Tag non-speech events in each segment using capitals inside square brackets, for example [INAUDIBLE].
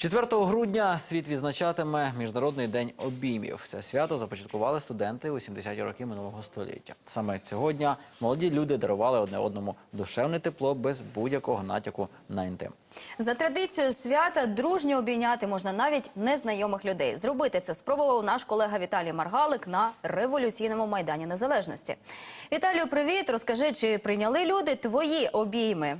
4 грудня світ відзначатиме Міжнародний день обіймів. Це свято започаткували студенти у 70-ті роки минулого століття. Саме цього дня молоді люди дарували одне одному душевне тепло без будь-якого натяку на інтим. За традицією свята дружньо обійняти можна навіть незнайомих людей. Зробити це спробував наш колега Віталій Маргалик на революційному майдані незалежності. Віталію, привіт! Розкажи, чи прийняли люди твої обійми?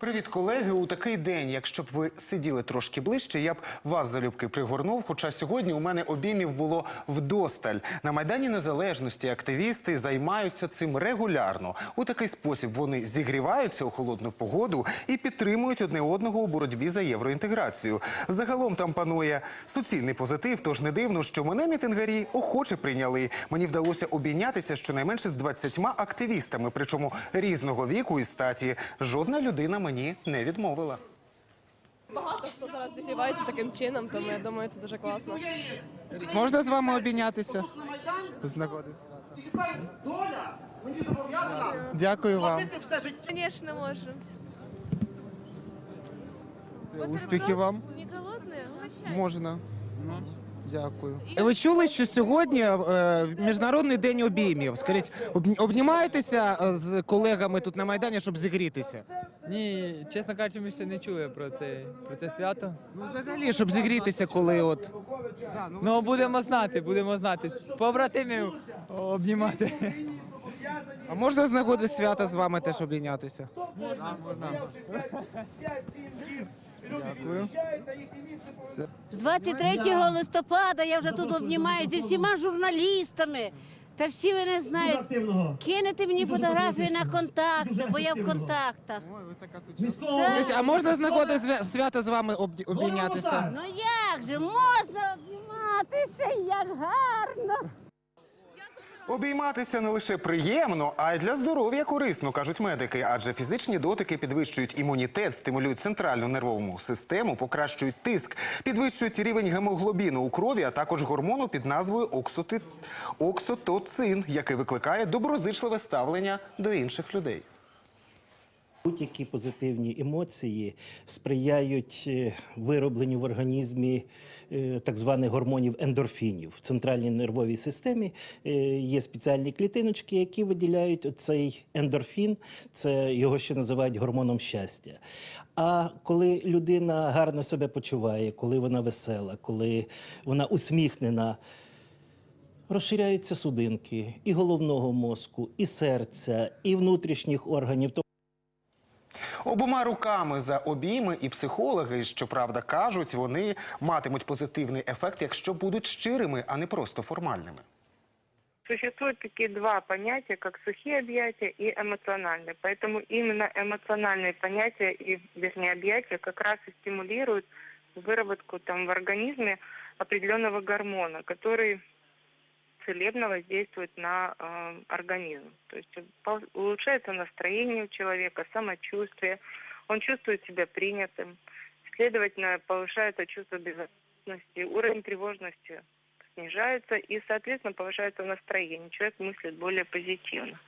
Привіт, колеги. У такий день, якщо б ви сиділи трошки ближче, я б вас залюбки пригорнув. Хоча сьогодні у мене обіймів було вдосталь. На майдані незалежності активісти займаються цим регулярно. У такий спосіб вони зігріваються у холодну погоду і підтримують одне одного у боротьбі за євроінтеграцію. Загалом там панує суцільний позитив. Тож не дивно, що мене мітингарі охоче прийняли. Мені вдалося обійнятися щонайменше з 20 активістами, причому різного віку і статі. Жодна людина мені не відмовила. Багато хто зараз зігрівається таким чином, тому я думаю, це дуже класно. Можна з вами обійнятися? З нагоди свята. Дякую вам. Звісно, можу. Успіхів вам. Не голодні? Угощай. Можна. Дякую. Ви чули, що сьогодні е, міжнародний день обіймів? Скажіть, об- обнімаєтеся е, з колегами тут на майдані, щоб зігрітися? Ні, чесно кажучи, ми ще не чули про це, про це свято. Ну, взагалі, щоб зігрітися, коли от. Ну, будемо знати, будемо знати. Побратимів обнімати. А можна з нагоди свята з вами теж обійнятися? Дякую. З 23 листопада я вже тут обнімаю зі всіма журналістами. Та всі мене знають. Кинете мені фотографію на контакти, бо я в контактах. Ой, ви така сучасна. А можна з нагоди зв- свята з вами обді- обійнятися? Ну як же можна обніматися, як гарно. Обійматися не лише приємно, а й для здоров'я корисно, кажуть медики. Адже фізичні дотики підвищують імунітет, стимулюють центральну нервову систему, покращують тиск, підвищують рівень гемоглобіну у крові, а також гормону під назвою оксоти... оксотоцин, який викликає доброзичливе ставлення до інших людей. Будь-які позитивні емоції сприяють е, виробленню в організмі е, так званих гормонів ендорфінів. В центральній нервовій системі е, є спеціальні клітиночки, які виділяють цей ендорфін. Це його ще називають гормоном щастя. А коли людина гарно себе почуває, коли вона весела, коли вона усміхнена. Розширяються судинки і головного мозку, і серця, і внутрішніх органів. Обома руками за обійми і психологи, щоправда, кажуть, вони матимуть позитивний ефект, якщо будуть щирими, а не просто формальними. Существуют такие два понятия, как сухие объятия и эмоциональные. Поэтому именно эмоциональные понятия и, вернее, объятия как раз и стимулируют выработку там в организме определенного гормона, который целебно воздействует на э, организм. То есть улучшается настроение у человека, самочувствие, он чувствует себя принятым, следовательно, повышается чувство безопасности, уровень тревожности снижается и, соответственно, повышается настроение. Человек мыслит более позитивно.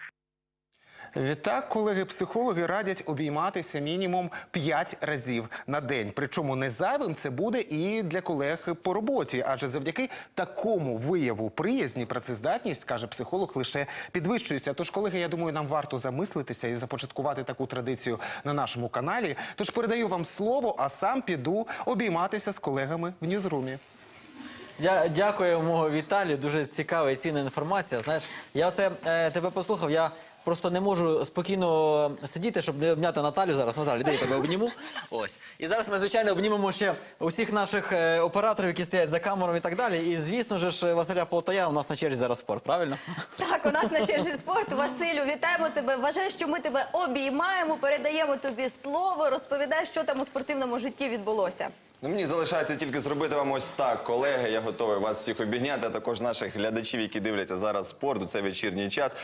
Відтак, колеги-психологи радять обійматися мінімум 5 разів на день. Причому не зайвим це буде і для колег по роботі, адже завдяки такому вияву приязні працездатність, каже психолог, лише підвищується. Тож, колеги, я думаю, нам варто замислитися і започаткувати таку традицію на нашому каналі. Тож передаю вам слово, а сам піду обійматися з колегами в ньюзрумі. Дя- Дякуємо Віталію. Дуже цікава і цінна інформація. Знаєш, я оце е, тебе послухав. Я просто не можу спокійно сидіти, щоб не обняти Наталю зараз. Наталю, де я тебе обніму. [LAUGHS] Ось. І зараз ми, звичайно, обнімемо ще усіх наших е, операторів, які стоять за камерою і так далі. І звісно ж, Василя Полтая у нас на черзі зараз спорт, правильно? [LAUGHS] Так, у нас на черзі спорту. Василю, вітаємо тебе. Вважаю, що ми тебе обіймаємо, передаємо тобі слово. Розповідай, що там у спортивному житті відбулося. Ну, мені залишається тільки зробити вам ось так, колеги. Я готовий вас всіх обігняти, а також наших глядачів, які дивляться зараз спорт у цей вечірній час.